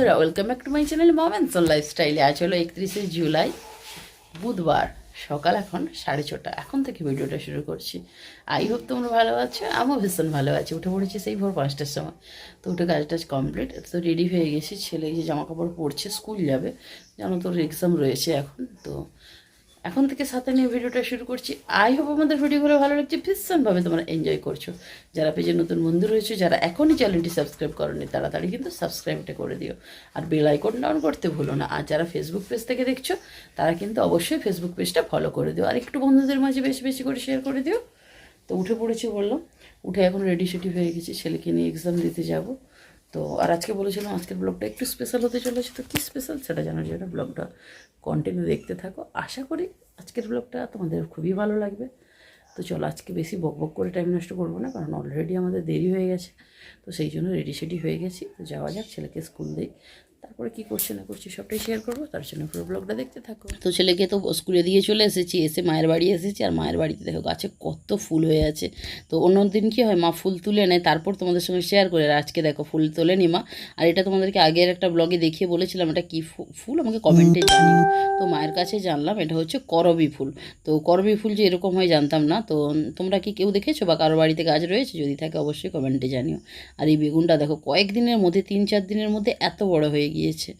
বন্ধুরা welcome back to my channel মমেন্সন লাইফস্টাইলে আজ হলো একত্রিশে জুলাই, বুধবার, সকাল এখন সাড়ে ছটা। এখন থেকে ভিডিওটা শুরু করছি। আই হোপ তোমরা ভালো আছো, আমিও ভীষণ ভালো আছি। উঠে পড়েছি সেই ভোর পাঁচটার সময়। তো উঠে কাজ টাজ কমপ্লিট তো রেডি হয়ে গেছি। ছেলে যে জামা কাপড় পরছে, স্কুল যাবে। জানো তোর এক্সাম রয়েছে এখন, তো এখন থেকে সাথে নিয়ে ভিডিওটা শুরু করছি। আই হোপ আমাদের ভিডিওগুলো ভালো লাগছে। ভীষণভাবে তোমরা এনজয় করছ। যারা পেজে নতুন বন্ধু রয়েছে, যারা এখনই চ্যানেলটি সাবস্ক্রাইব করনি, তাড়াতাড়ি কিন্তু সাবস্ক্রাইবটা করে দিও। আর বেল আইকন ডাউন করতে ভুলো না। আর যারা ফেসবুক পেজ থেকে দেখছ, তারা কিন্তু অবশ্যই ফেসবুক পেজটা ফলো করে দিও। আর একটু বন্ধুদের মাঝে বেশি বেশি করে শেয়ার করে দিও। তো উঠে পড়েছি বললাম। উঠে এখন রেডি সেডি হয়ে গেছি। ছেলেকে নিয়ে এক্সাম দিতে যাব। তো আর আজকে বলেছিলাম, আজকের ব্লগটা একটু স্পেশাল হতে চলেছে। তো কী স্পেশাল সেটা জানার জন্য ব্লগটা কন্টিনিউ দেখতে থাকো। আশা করি আজকের ব্লগটা তোমাদের খুবই ভালো লাগবে। তো চলো আজকে বেশি বক বক করে টাইম নষ্ট করব না, কারণ অলরেডি আমাদের দেরি হয়ে গেছে। তো সেই জন্য রেডি সেডি হয়ে গেছি। তো যাওয়া যাক, ছেলেকে স্কুল দিই। তারপরে কী করছে না করছি সবটাই শেয়ার করব, তার জন্য পুরো ব্লগটা দেখতে থাকো। তো ছেলেকে তো স্কুলে দিয়ে চলে এসেছি, এসে মায়ের বাড়ি এসেছি, আর মায়ের বাড়িতে দেখো গাছে কত ফুল হয়ে আছে। তো অন্য দিন কী হয়, মা ফুল তুলে নেয়, তারপর তোমাদের সঙ্গে শেয়ার করে আজকে দেখো ফুল তোলে নি মা। আর এটা তোমাদেরকে আগের একটা ব্লগে দেখিয়ে বলেছিলাম, এটা কী ফুল আমাকে কমেন্টে জানিও। তো মায়ের কাছে জানলাম, এটা হচ্ছে করবি ফুল। তো করবি ফুল যে এরকম হয় জানতাম না, তো তোমরা কি কেউ দেখেছ বা কারও বাড়িতে গাছ রয়েছে? যদি থাকে অবশ্যই কমেন্টে জানিও। আর এই বেগুনটা দেখো কয়েকদিনের মধ্যে, তিন চার দিনের মধ্যে এত বড় হয়ে গিয়েছে।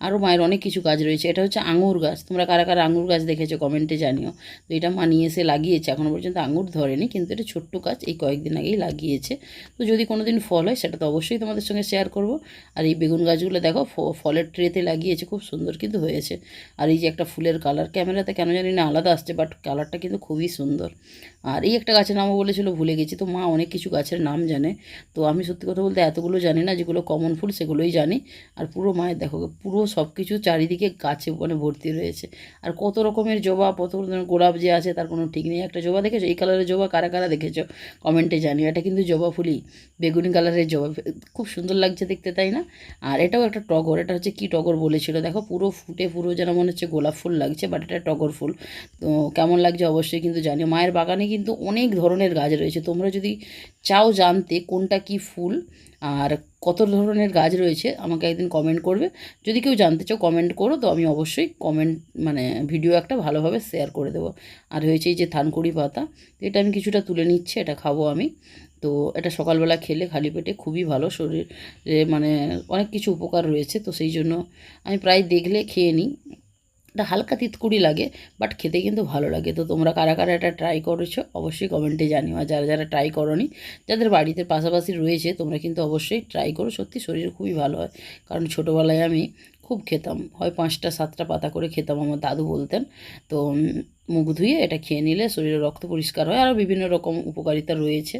আরও মায়ের অনেক কিছু গাছ রয়েছে। এটা হচ্ছে আঙুর গাছ। তোমরা কারা কারা আঙুর গাছ দেখেছ কমেন্টে জানিও। তো এটা মা নিয়ে এসে লাগিয়েছে। এখনও পর্যন্ত আঙুর ধরেনি, কিন্তু এটা ছোট্ট গাছ। এই কয়েকদিন আগেই লাগিয়েছে। তো যদি কোনো দিন ফল হয়, সেটা তো অবশ্যই তোমাদের সঙ্গে শেয়ার করব। আর এই বেগুন গাছগুলো দেখো ফলের ট্রেতে লাগিয়েছে। খুব সুন্দর কিন্তু হয়েছে। আর এই যে একটা ফুলের কালার ক্যামেরাতে কেন জানি না আলাদা আসছে বাট কালারটা কিন্তু খুবই সুন্দর। আর এই একটা গাছের নামও বলেছিল, ভুলে গেছি তো, মা অনেক কিছু গাছের নাম জানে। তো আমি সত্যি কথা বলতে এতগুলো জানি না যেগুলো কমন ফুল, সেগুলোই জানি। আর পুরো মায়ের দেখো, পুরো সব কিছু চারিদিকে গাছে মানে ভর্তি রয়েছে। আর কত রকমের জবা, কত গোলাপ যে আছে, তার কোনো ঠিক নেই। একটা জবা দেখেছ? এই কালারের জবা কারা কারা দেখেছ? কমেন্টে জানিও। এটা কিন্তু জবা ফুলই, বেগুনি কালারের জবা। খুব সুন্দর লাগছে দেখতে, তাই না? আর এটাও একটা টগর, এটা হচ্ছে কি টগর বলেছিল? দেখো, পুরো ফুটে, পুরো যেন মনে হচ্ছে গোলাপ ফুল লাগছে বাট এটা টগর ফুল। তো কেমন লাগছে অবশ্যই কিন্তু জানিও। মায়ের বাগানে কিন্তু অনেক ধরনের গাছ রয়েছে। তোমরা যদি চাও জানতে কোনটা কি ফুল আর কত ধরনের গাছ রয়েছে, আমাকে একদিন কমেন্ট করবে। যদি কেউ জানতে চাও কমেন্ট করো, তো আমি অবশ্যই কমেন্ট মানে ভিডিও একটা ভালোভাবে শেয়ার করে দেবো। আর হয়েছে এই যে থানকুড়ি পাতা, এটা আমি কিছুটা তুলে নিচ্ছি, এটা খাব আমি। তো এটা সকালবেলা খেলে খালি পেটে খুবই ভালো শরীরে মানে অনেক কিছু উপকার রয়েছে, তো সেই জন্য আমি প্রায় দেখলে খেয়ে নিই। এটা হালকা তিতকুড়ি লাগে বাট খেতে কিন্তু ভালো লাগে। তো তোমরা কারা কারা এটা ট্রাই করেছ, অবশ্যই কমেন্টে জানিও। আর যারা যারা ট্রাই করনি, যাদের বাড়িতে পাশাপাশি রয়েছে, তোমরা কিন্তু অবশ্যই ট্রাই করো। সত্যি শরীর খুবই ভালো হয়। কারণ ছোটোবেলায় আমি খুব খেতাম। হয় পাঁচটা, সাতটা পাতা করে খেতাম, আমার দাদু বলতেন। তো মুখ ধুয়ে এটা খেয়ে নিলে শরীরে রক্ত পরিষ্কার হয়। আরও বিভিন্ন রকম উপকারিতা রয়েছে।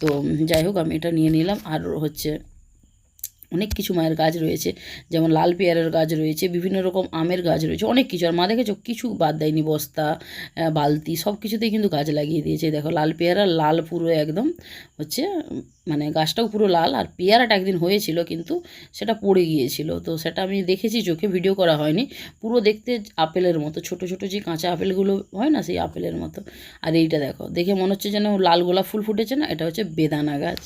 তো যাই হোক, আমি এটা নিয়ে নিলাম। আর হচ্ছে অনেক কিছু মায়ের গাছ রয়েছে, যেমন লাল পেয়ারের গাছ রয়েছে, বিভিন্ন রকম আমের গাছ রয়েছে, অনেক কিছু। আর মা দেখেছ, কিছু বাদ দেয়নি, বস্তা বালতি, সব কিছুতেই কিন্তু গাছ লাগিয়ে দিয়েছে। দেখো, লাল পেয়ারা, লাল পুরো একদম হচ্ছে মানে গাছটাও পুরো লাল। আর পেয়ারাটা একদিন হয়েছিল, কিন্তু সেটা পড়ে গিয়েছিল। তো সেটা আমি দেখেছি, চোখে ভিডিও করা হয়নি। পুরো দেখতে আপেলের মতো, ছোট ছোট যে কাঁচা আপেলগুলো হয় না, সেই আপেলের মতো। আর এইটা দেখো, দেখে মনে হচ্ছে যেন লাল গোলাপ ফুল ফুটেছে না? এটা হচ্ছে বেদানা গাছ।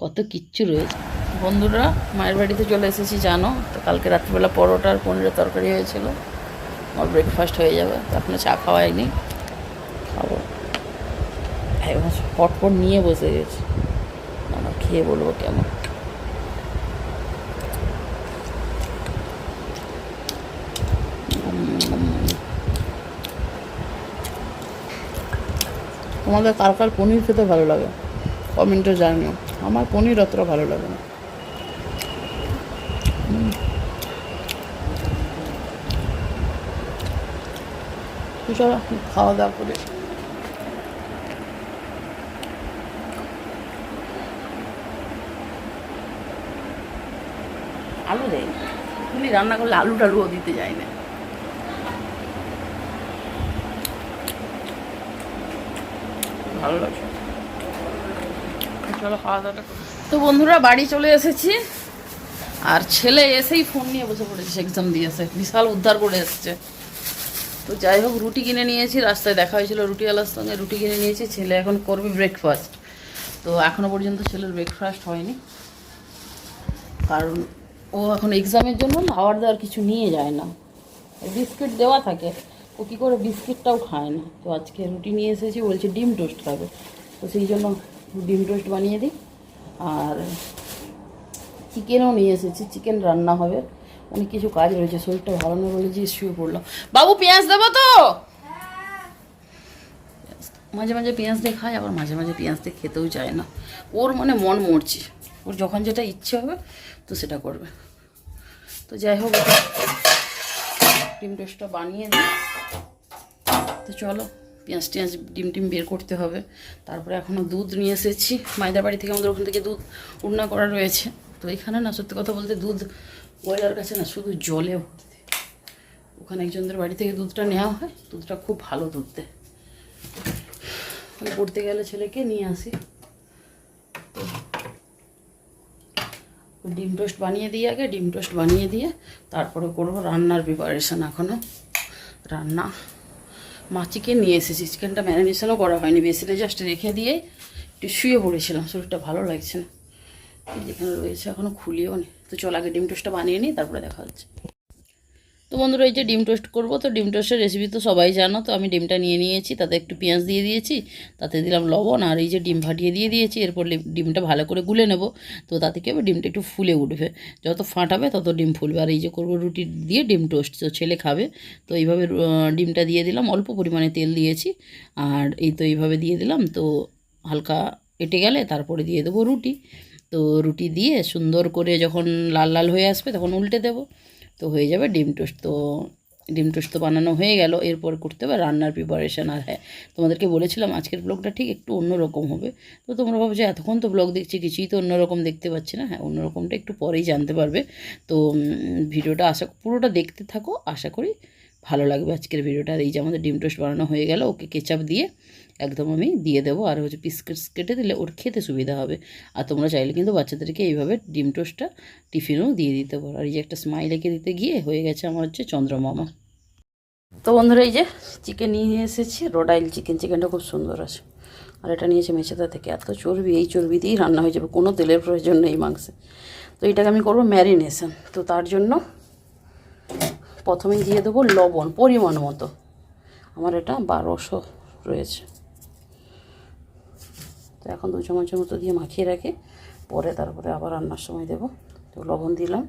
কত কিচ্ছু রয়েছে। বন্ধুরা, মায়ের বাড়িতে চলে এসেছি, জানো? তো কালকে রাত্রিবেলা পরোটা আর পনিরের তরকারি হয়েছিল। আমার ব্রেকফাস্ট হয়ে যাবে, তো এখনও চা খাওয়াইনি। খাব। এখন নিয়ে বসে গেছি। আমার খেয়ে বলব কেমন। তোমাদের কার কার পনির খেতে ভালো লাগে? কমেন্টে জানিও। আমার পনির অতটা ভালো লাগে না। খাওয়া দাওয়া করে আলু দেয় তুমি রান্না করলে আলু টালুও দিতে যায় না। ভালো লাগছে। খাওয়া দাওয়াটা তো বন্ধুরা, বাড়ি চলে এসেছি। আর ছেলে এসেই ফোন নিয়ে বসে পড়েছে এক্সাম দিয়েছে। বিশাল উদ্ধার করে এসেছে। তো যাই হোক, রুটি কিনে নিয়েছি। রাস্তায় দেখা হয়েছিল রুটিওয়ালার সঙ্গে। রুটি কিনে নিয়েছি। ছেলে এখন করবে ব্রেকফাস্ট তো এখনও পর্যন্ত ছেলের ব্রেকফাস্ট হয়নি। কারণ ও এখন এক্সামের জন্য খাবার দাবার কিছু নিয়ে যায় না। বিস্কিট দেওয়া থাকে। ও কী করে বিস্কিটটাও খায় না। তো আজকে রুটি নিয়ে এসেছি, বলছে ডিম টোস্ট খাবে। তো সেই জন্য ডিম টোস্ট বানিয়ে দিই। আর চিকেনও নিয়ে এসেছি, চিকেন রান্না হবে। অনেক কিছু কাজ রয়েছে, শরীরটা ভালো না বলে যে শুয়ে পড়লাম। বাবু, পেঁয়াজ দেবো তো? মাঝে মাঝে পেঁয়াজ দিয়ে খায় আবার মাঝে মাঝে পেঁয়াজ দিয়ে খেতেও চায় না। ওর মানে মন মরছে। ওর যখন যেটা ইচ্ছে হবে, তো সেটা করবে। তো যাই হোক, ডিম টোস্টটা বানিয়ে দিই। তো চলো। পেঁয়াজ টিয়াজ ডিম টিম বের করতে হবে। তারপরে এখনও দুধ নিয়ে এসেছি। মায়েদের বাড়ি থেকে আমাদের ওখান থেকে দুধ উন্না করা রয়েছে। তো এখানে না, সত্যি কথা বলতে দুধ ওয়েলার কাছে না শুধু জলে ওখানে একজনদের বাড়ি থেকে দুধটা নেওয়া হয়। দুধটা খুব ভালো দুধ দেয়। পড়তে গেলে ছেলেকে নিয়ে আসি। ডিম টোস্ট বানিয়ে দিই আগে, ডিম টোস্ট বানিয়ে দিয়ে তারপরে করব রান্নার প্রিপারেশান এখনও রান্না মা চিকেন নিয়ে এসেছি, চিকেনটা ম্যারিনেশনও করা হয়নি বেসিলে জাস্ট রেখে দিয়ে একটু শুয়ে পড়েছিলাম, শরীরটা ভালো লাগছে না। যেখানে রয়েছে এখনও খুলিও নি। তো চল আগে ডিম টোস্টটা বানিয়ে নিই, তারপরে দেখা হচ্ছে। তো বন্ধুরা এই যে ডিম টোস্ট করব, তো ডিম টোস্টের রেসিপি তো সবাই জানো, তো আমি ডিমটা নিয়ে নিয়েছি, তাতে একটু পেঁয়াজ দিয়ে দিয়েছি, তাতে দিলাম লবণ আর এই যে ডিম ফাটিয়ে দিয়ে দিয়েছি, এরপর ডিমটা ভালো করে গুলে নেব, তো তাতে কি হবে, ডিমটা একটু ফুলে উঠবে, যত ফাটাবে তত ডিম ফুলবে, আর এই যে করব রুটি দিয়ে ডিম টোস্ট, তো ছেলে খাবে, তো এইভাবে ডিমটা দিয়ে দিলাম, অল্প পরিমাণে তেল দিয়েছি, আর এই তো এইভাবে দিয়ে দিলাম, তো হালকা এটে গেলে তারপরে দিয়ে দেবো রুটি, তো রুটি দিয়ে সুন্দর করে যখন লাল লাল হয়ে আসবে, তখন উল্টে দেবো তো হয়ে যাবে ডিম টোস্ট। তো ডিম টোস্ট তো বানানো হয়ে গেল, এরপর করতে হবে রান্নার প্রিপারেশান আর হ্যাঁ তোমাদেরকে বলেছিলাম আজকের ব্লগটা ঠিক একটু অন্যরকম হবে। তো তোমরা ভাবছ এতক্ষণ তো ব্লগ দেখছি, কিছুই তো অন্যরকম দেখতে পাচ্ছি না। হ্যাঁ অন্যরকমটা একটু পরেই জানতে পারবে। তো ভিডিওটা আশা, পুরোটা দেখতে থাকো। আশা করি ভালো লাগবে আজকের ভিডিওটা। এই যে আমাদের ডিম টোস্ট বানানো হয়ে গেল, ওকে কেচাপ দিয়ে একদম আমি দিয়ে দেবো। আর হচ্ছে বিস্কিটস কেটে দিলে ওর খেতে সুবিধা হবে। আর তোমরা চাইলে কিন্তু বাচ্চাদেরকে এইভাবে ডিম টোস্টটা টিফিনও দিয়ে দিতে পারো। আর এই যে একটা স্মাইল এঁকে দিতে গিয়ে হয়ে গেছে আমার হচ্ছে চন্দ্রমামা। তো বন্ধুরা এই যে চিকেন নিয়ে এসেছি, রোডাইল চিকেন চিকেনটা খুব সুন্দর আছে। আর এটা নিয়েছে মেছেদা থেকে। এত চর্বি, এই চর্বি দিয়েই রান্না হয়ে যাবে। কোনো তেলের প্রয়োজন নেই মাংসে। তো এটাকে আমি করব ম্যারিনেশন। তো তার জন্য প্রথমেই দিয়ে দেবো লবণ, পরিমাণ মতো। আমার এটা বারোশো রয়েছে। তো এখন দু চামচের মতো দিয়ে মাখিয়ে রাখি। পরে তারপরে আবার রান্নার সময় দেবো। তো লবণ দিলাম।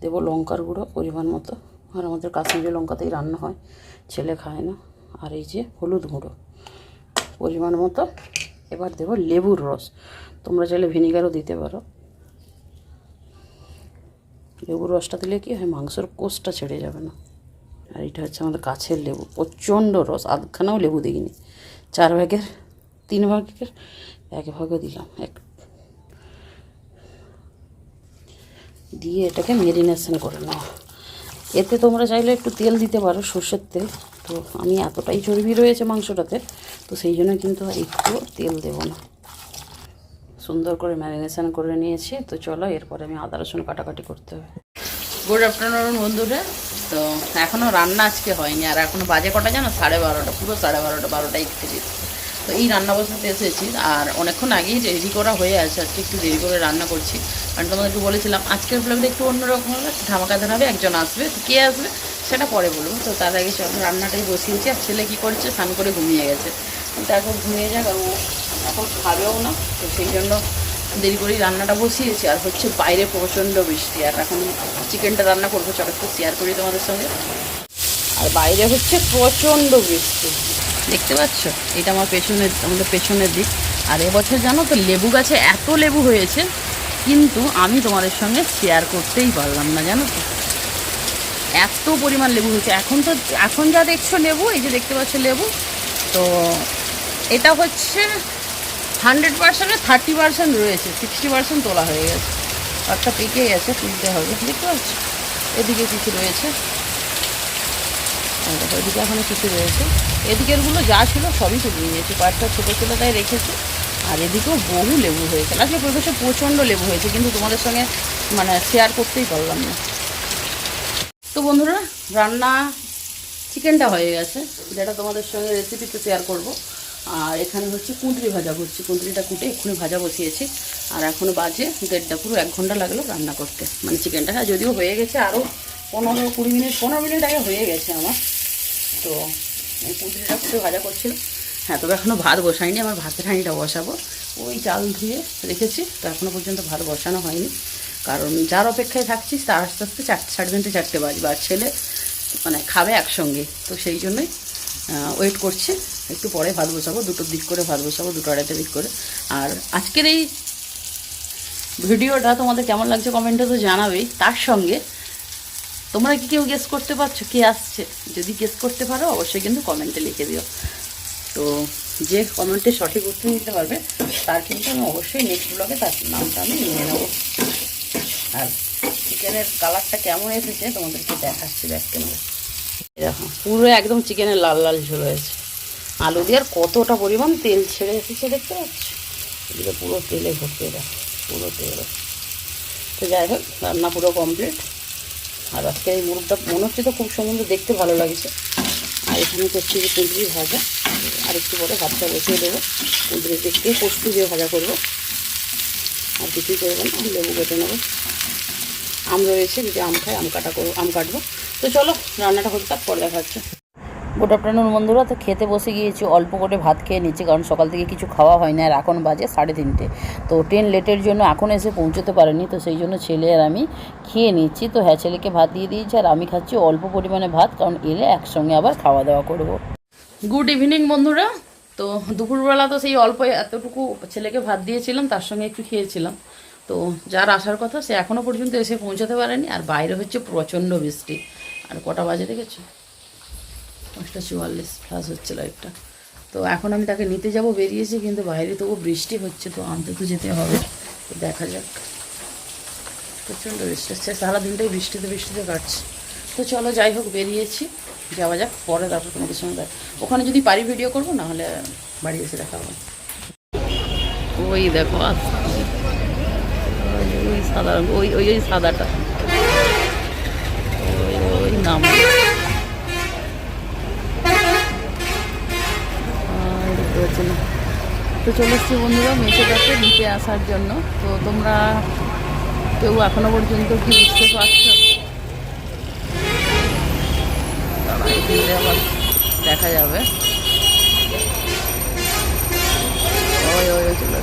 দেবো লঙ্কার গুঁড়ো পরিমাণ মতো। আর আমাদের কাশ্মীরি লঙ্কাতেই রান্না হয়। ছেলে খায় না। আর এই যে হলুদ গুঁড়ো পরিমাণ মতো। এবার দেবো লেবুর রস। তোমরা চাইলে ভিনিগারও দিতে পারো। লেবুর রসটা দিলে কি হয়? মাংসের কোষটা ছেড়ে যাবে না। আর এটা হচ্ছে আমাদের গাছের লেবু। প্রচণ্ড রস। আধখানাও লেবু দিইনি। চার ভাগের তিন ভাগের এক ভাগও দিলাম, এক। দিয়ে এটাকে মেরিনেশন করে নেওয়া এতে তোমরা চাইলে একটু তেল দিতে পারো সর্ষের তেল। তো আমি এতটাই চর্বি রয়েছে মাংসটাতে, তো সেই জন্য কিন্তু একটু তেল দেবো না। সুন্দর করে ম্যারিনেশন করে নিয়েছি, তো চলো এরপরে আমি আদা রসুন কাটাকাটি করতে হবে। গুড আফটারনুন বন্ধুরা। তো এখনও রান্না আজকে হয়নি, আর এখনও বাজে কটা জানো? সাড়ে বারোটা, পুরো সাড়ে বারোটা বারোটা একত্রিশ। তো এই রান্না বসাতে এসেছি। আর অনেকক্ষণ আগেই রেডি করা হয়ে আছে, আজকে একটু দেরি করে রান্না করছি। কারণ তোমাদেরকে বলেছিলাম, আজকের ব্লগটা একটু অন্যরকম হবে ধামাকা হবে, একজন আসবে, তো কে আসবে সেটা পরে বলব। তো তার আগে চলো, রান্নাটাই বসিয়েছি, আর ছেলে কী করছে, স্নান করে ঘুমিয়ে গেছে। এখন ঘুমিয়ে যাক, আর ও এখন খাবেও না, তো সেই জন্য দেরি করেই রান্নাটা বসিয়েছি। আর হচ্ছে বাইরে প্রচণ্ড বৃষ্টি, আর এখন চিকেনটা রান্না করব একটু শেয়ার করি তোমাদের সঙ্গে। আর বাইরে হচ্ছে প্রচণ্ড বৃষ্টি। দেখতে পাচ্ছ? এটা আমার পেছনের, আমাদের পেছনের দিক। আর এবছর জানো তো, লেবু গাছে এত লেবু হয়েছে, কিন্তু আমি তোমাদের সঙ্গে শেয়ার করতেই পারলাম না, জানো তো। এত পরিমাণ লেবু হয়েছে। এখন তো, এখন যা দেখছ লেবু, এই যে দেখতে পাচ্ছ লেবু, তো এটা হচ্ছে হান্ড্রেড পার্সেন্টে থার্টি পার্সেন্ট রয়েছে সিক্সটি পার্সেন্ট তোলা হয়ে গেছে। একটা পেকে গেছে তুলতে হবে। দেখতে পাচ্ছ? এদিকে কিছু রয়েছে। দেখো এদিকে এখনও কিছু রয়েছে। এদিকেরগুলো যা ছিল সবই তুলে নিয়েছি কয়েকটা ছোটো ছোটো তাই রেখেছি। আর এদিকেও বহু লেবু হয়েছে আসলে প্রদেশে প্রচণ্ড লেবু হয়েছে, কিন্তু তোমাদের সঙ্গে মানে শেয়ার করতেই পারলাম না। তো বন্ধুরা, রান্না চিকেনটা হয়ে গেছে। যেটা তোমাদের সঙ্গে রেসিপিতে শেয়ার করব। আর এখানে হচ্ছে কুঁদরি ভাজা করছি। কুঁদরিটা কুটে এক্ষুনি ভাজা বসিয়েছি। আর এখনও বাজে দেড়টা, পুরো এক ঘণ্টা লাগল রান্না করতে। মানে চিকেনটা যদিও হয়ে গেছে আরও পনেরো কুড়ি মিনিট, পনেরো মিনিট আগে হয়ে গেছে আমার। তো কুঁদরিটা একটু ভাজা করছিল হ্যাঁ তবে এখনও ভাত বসাইনি, আমার ভাতের হাঁড়িটা বসাবো। ওই চাল ধুয়ে রেখেছি, তো এখনও পর্যন্ত ভাত বসানো হয়নি। কারণ যার অপেক্ষায় থাকছি তার আস্তে আস্তে চারটে সাড়ে তিনটে, চারটে বাজবে, আর ছেলে মানে খাবে একসঙ্গে। তো সেই জন্যই ওয়েট করছে। একটু পরে ভাত বসাবো, দুটোর দিক করে ভাত বসাবো, দুটো আড়াইটা দিক করে। আর আজকের এই ভিডিওটা তোমাদের কেমন লাগছে কমেন্টে তো জানাবেই। তার সঙ্গে তোমরা কি কেউ গেস করতে পারছ? কে আসছে? যদি গেস করতে পারো, অবশ্যই কিন্তু কমেন্টে লিখে দিও। তো যে কমেন্টে সঠিক উত্তর দিতে পারবে, তার কিন্তু আমি অবশ্যই নেক্সট ব্লগে তার নামটা আমি নিয়ে নেব। আর চিকেনের কালারটা কেমন এসেছে, তোমাদেরকে দেখাচ্ছি দেখ কেমন দেখো, পুরো একদম চিকেনের লাল লাল ঝোল হয়েছে। আলু দিয়ে আর কতটা পরিমাণ তেল ছেড়ে এসেছে দেখতে পাচ্ছ? পুরো তেলে ভর্তি দেখো, পুরো তেল। তো যাই হোক, রান্না পুরো কমপ্লিট আর আজকে এই মুরগটা মনে হচ্ছে তো খুব সুন্দর দেখতে ভালো লাগছে। আর এখানে করছি যে কুঁদরি ভাজা। আর একটু পরে ভাতটা বসিয়ে দেবো। কুঁদরি দেখতে পোস্ত দিয়ে ভাজা করব। আর কিছুই করব না, লেবু কেটে নেব। আম রয়েছে, যদি আম খাই, আম কাটা করব, আম কাটবো। তো চলো, রান্নাটা হতে তারপর পরে দেখা হচ্ছে গুড আফটারনুন বন্ধুরা তো খেতে বসে গিয়েছি, অল্প করে ভাত খেয়ে নিচ্ছি, কারণ সকাল থেকে কিছু খাওয়া হয় না, আর এখন বাজে সাড়ে তিনটে। তো ট্রেন লেটের জন্য এখন এসে পৌঁছতে পারেনি, তো সেই জন্য ছেলে আর আমি খেয়ে নিচ্ছি। তো হ্যাঁ ছেলেকে ভাত দিয়ে দিয়েছি, আর আমি খাচ্ছি অল্প পরিমাণে ভাত, কারণ এলে একসঙ্গে আবার খাওয়া দাওয়া করব। গুড ইভিনিং বন্ধুরা। তো দুপুরবেলা তো সেই অল্প এতটুকু ছেলেকে ভাত দিয়েছিলাম, তার সঙ্গে একটু খেয়েছিলাম। তো যার আসার কথা, সে এখনও পর্যন্ত এসে পৌঁছাতে পারেনি, আর বাইরে হচ্ছে প্রচণ্ড বৃষ্টি। আর কটা বাজে দেখেছ? পাঁচটা চুয়াল্লিশ প্লাস হচ্ছে লাইটটা তো এখন আমি তাকে নিতে যাব, বেরিয়েছি, কিন্তু বাইরে তবু বৃষ্টি হচ্ছে, তো আনতে তো যেতে হবে। দেখা যাক। প্রচণ্ড বৃষ্টি হচ্ছে, সারাদিনটাই বৃষ্টিতে বৃষ্টিতে কাটছে। তো চলো, যাই হোক, বেরিয়েছি, যাওয়া যাক, পরে তারপর তোমাদের সঙ্গে দেখ ওখানে যদি পারি ভিডিও করব, নাহলে বাড়ি এসে দেখা হবে। ওই দেখো। ওই- সাদা, ওই ওই সাদাটা। ওই, নাম। আর দেখতে না। তো চলে এসছি বন্ধুরা মেসেটাকে নিতে আসার জন্য। তো তোমরা কেউ এখনও পর্যন্ত কি বুঝতে পারছ? দেখা যাবে। ওই ওই চলে।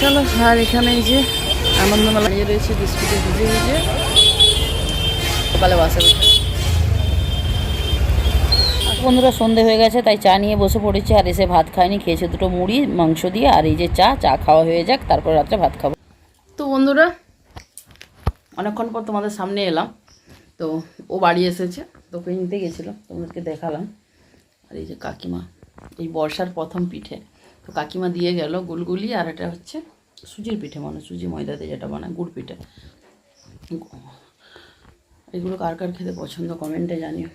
চলো, আর এখানে এই যে আনন্দমেলা দাঁড়িয়ে রয়েছে বিস্কুটে ভিজে ভিজে। সকালে বাসে। বন্ধুরা সন্ধে হয়ে গেছে, তাই চা নিয়ে বসে পড়েছি আর এসে ভাত খাইনি। খেয়েছে দুটো মুড়ি, মাংস দিয়ে, আর এই যে চা চা খাওয়া হয়ে যাক, তারপর রাত্রে ভাত খাব। তো বন্ধুরা, অনেকক্ষণ পর তোমাদের সামনে এলাম। তো ও বাড়ি এসেছে, তোকে নিতে গেছিলাম তোমাদেরকে দেখালাম। আর এই যে কাকিমা, এই বর্ষার প্রথম পিঠে। তো কাকিমা দিয়ে গেল গুলগুলি, আর এটা হচ্ছে সুজির পিঠে মানে সুজি ময়দাতে যেটা বানায়, গুড় পিঠে। এগুলো কার কার খেতে পছন্দ কমেন্টে জানিও।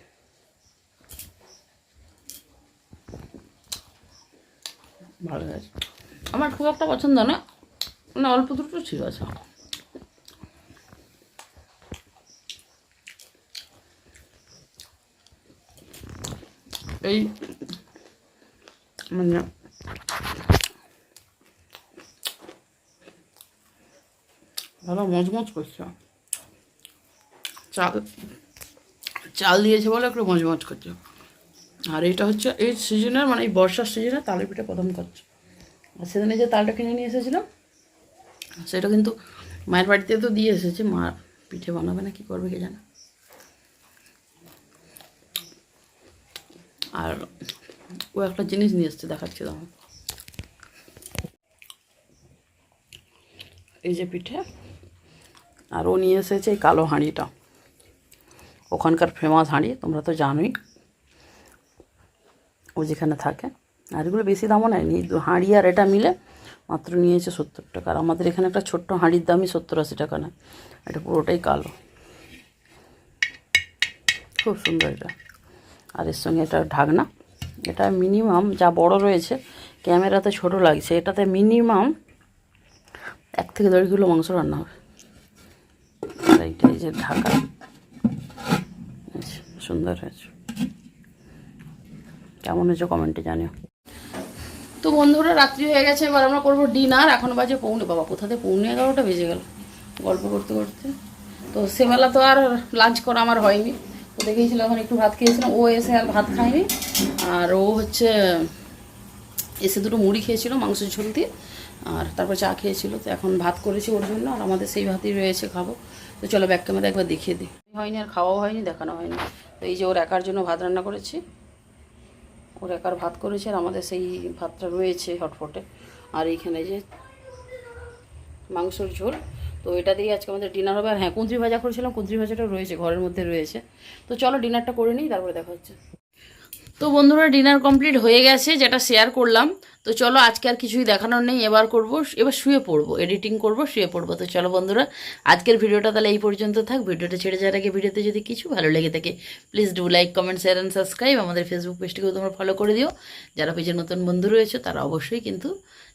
ভালো হয়েছে আমার খুব একটা পছন্দ না। মানে অল্প দুটো ঠিক আছে। এই মানে ভালো মজমজ করছে। চাল চাল দিয়েছে বলে একটু মজমজ করছে। আর এটা হচ্ছে এই সিজনের মানে এই বর্ষার সিজনে তালের পিঠে প্রথম খাচ্ছে আর সেদিনে যে তালটা কিনে নিয়ে এসেছিলাম, সেটা কিন্তু মায়ের বাড়িতে তো দিয়ে এসেছে, মা পিঠে বানাবে না, কী করবে কে জানে। আর ও একটা জিনিস নিয়ে এসছে, দেখাচ্ছি তখন এই যে পিঠে, আর ও নিয়ে এসেছে এই কালো হাঁড়িটা। ওখানকার ফেমাস হাঁড়ি, তোমরা তো জানোই। ও যেখানে থাকে। আর এগুলো বেশি দামও নেয়নি। হাঁড়ি আর এটা মিলে মাত্র নিয়েছে সত্তর টাকা। আর আমাদের এখানে একটা ছোট্ট হাঁড়ির দামই সত্তর আশি টাকা নেয়। এটা পুরোটাই কালো। খুব সুন্দর এটা। আর এর সঙ্গে এটা ঢাকনা। এটা মিনিমাম যা বড় রয়েছে, ক্যামেরাতে ছোট লাগছে, এটাতে মিনিমাম এক থেকে দেড় কিলো মাংস রান্না হবে। আর এইটা এই যে ঢাকা। সুন্দর হয়েছে। কেমন হয়েছে কমেন্টে জানিও। তো বন্ধুরা, রাত্রি হয়ে গেছে, এবার আমরা করব ডিনার এখন বাজে পৌনে, বাবা কোথাতে পৌনে এগারোটা বেজে গেল গল্প করতে করতে। তো সেবেলা তো আর লাঞ্চ করা আমার হয়নি। ও দেখেছিল এখন একটু ভাত খেয়েছিলাম। ও এসে আর ভাত খায়নি। আর ও হচ্ছে, এসে দুটো মুড়ি খেয়েছিল, মাংসের ঝোল দিয়ে, আর তারপর চা খেয়েছিল। তো এখন ভাত করেছি ওর জন্য, আর আমাদের সেই ভাতই রয়েছে খাব। তো চলো ব্যাক ক্যামেরা একবার দেখিয়ে দিই। হয়নি আর খাওয়াও হয়নি, দেখানো হয়নি। তো এই যে ওর একার জন্য ভাত রান্না করেছি। ওর একার ভাত করেছে আর আমাদের সেই ভাতটা রয়েছে হটফটে আর এইখানে যে মাংসর ঝোল, তো এটা দিয়ে আজকে আমাদের ডিনার হবে। আর হ্যাঁ কুঁদরি ভাজা করেছিলাম, কুঁদরি ভাজাটাও রয়েছে, ঘরের মধ্যে রয়েছে। তো চলো ডিনারটা করে নিই, তারপরে দেখা হচ্ছে। তো বন্ধুরা ডিনার কমপ্লিট হয়ে গেছে, যেটা শেয়ার করলাম। তো চলো, আজকে আর কিছুই দেখানোর নেই, এবার করব, এবার শুয়ে পড়ব এডিটিং করব, শুয়ে পড়ব। তো চলো বন্ধুরা, আজকের ভিডিওটা তাহলে এই পর্যন্ত থাক। ভিডিওটা ছেড়ে যাওয়ার আগে ভিডিওতে যদি কিছু ভালো লেগে থাকে please do like comment share and subscribe আমাদের ফেসবুক পেজটিকেও তোমরা ফলো করে দিও। যারা পেজের নতুন বন্ধু রয়েছে, তারা অবশ্যই কিন্তু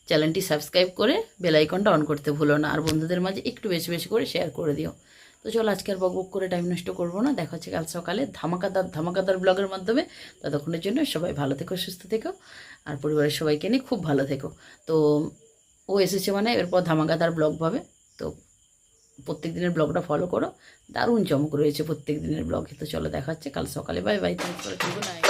চ্যানেলটি সাবস্ক্রাইব করে বেলাইকনটা অন করতে ভুলো না। আর বন্ধুদের মাঝে একটু বেশি বেশি করে শেয়ার করে দিও। তো চলো আজকে আর বক বক করে টাইম নষ্ট করব না। দেখা হচ্ছে কাল সকালে ধামাকাদার ধামাকাদার ব্লগের মাধ্যমে। ততক্ষণের জন্য সবাই ভালো থেকো, সুস্থ থেকো। আর পরিবারের সবাইকে নিয়ে খুব ভালো থেকো। তো ও এসেছে মানে এরপর ধামাকাদার ব্লগ পাবে তো প্রত্যেক দিনের ব্লগটা ফলো করো। দারুণ চমক রয়েছে প্রত্যেক দিনের ব্লগে তো চলো দেখা হচ্ছে কাল সকালে। Bye bye thank for good night